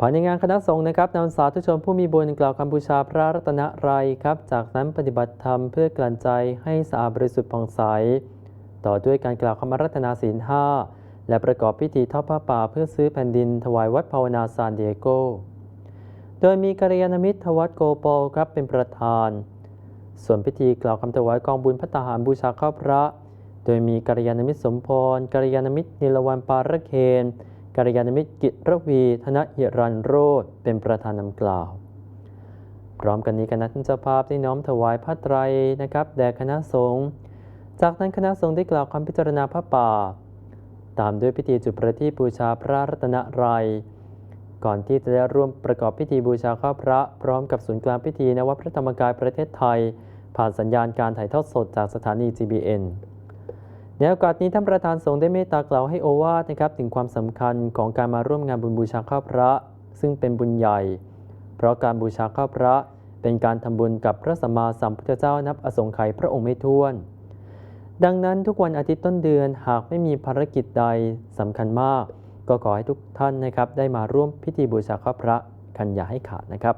ภายในงานคณะสงฆ์นะครับนำสาธุชนผู้มีบุญกล่าวคำบูชาพระรัตนรัยครับ จากนั้นปฏิบัติธรรมเพื่อกลั่นใจให้สะอาดบริสุทธิ์ผ่องใส ต่อด้วยการกล่าวคำรัตนาศีลห้าและประกอบพิธีทอดผ้าป่าเพื่อซื้อแผ่นดินถวายวัดภาวนาซานเดิเอโก โดยมีกัลยาณมิตรทวัดโกโปลครับเป็นประธาน ส่วนพิธีกล่าวคำถวายกองบุญพัตตาหารบูชาข้าพระ โดยมีกัลยาณมิตรสมพรกัลยาณมิตรนิลวันปาระเคน กัลยาณมิตรกิจระวี ธนหิรันโรธเป็นประธานนำกล่าว พร้อมกันนี้คณะท่านเจ้าภาพได้น้อมถวายผ้าไตรนะครับแด่คณะสงฆ์จากนั้นคณะสงฆ์ได้กล่าวคำพิจารณาพระป่า ตามด้วยพิธีจุดประทีปบูชาพระรัตนตรัยก่อนที่จะได้ร่วมประกอบพิธีบูชาข้าพระพร้อมกับศูนย์กลางพิธีนวัดพระธรรมกายประเทศไทย ผ่านสัญญาณการถ่ายทอดสดจากสถานี GBN ในโอกาสนี้ท่านประธานสงฆ์ได้เมตตากล่าวให้โอวาทนะครับถึงความสำคัญของการมาร่วมงานบุญบูชาข้าพระ ซึ่งเป็นบุญใหญ่ เพราะการบูชาข้าพระ เป็นการทำบุญกับพระสัมมาสัมพุทธเจ้านับอสงไขยพระองค์ไม่ท้วน ดังนั้นทุกวันอาทิตย์ต้นเดือนหากไม่มีภารกิจใดสำคัญมาก ก็ขอให้ทุกท่านนะครับได้มาร่วมพิธีบูชาข้าพระกันอย่าให้ขาดนะครับ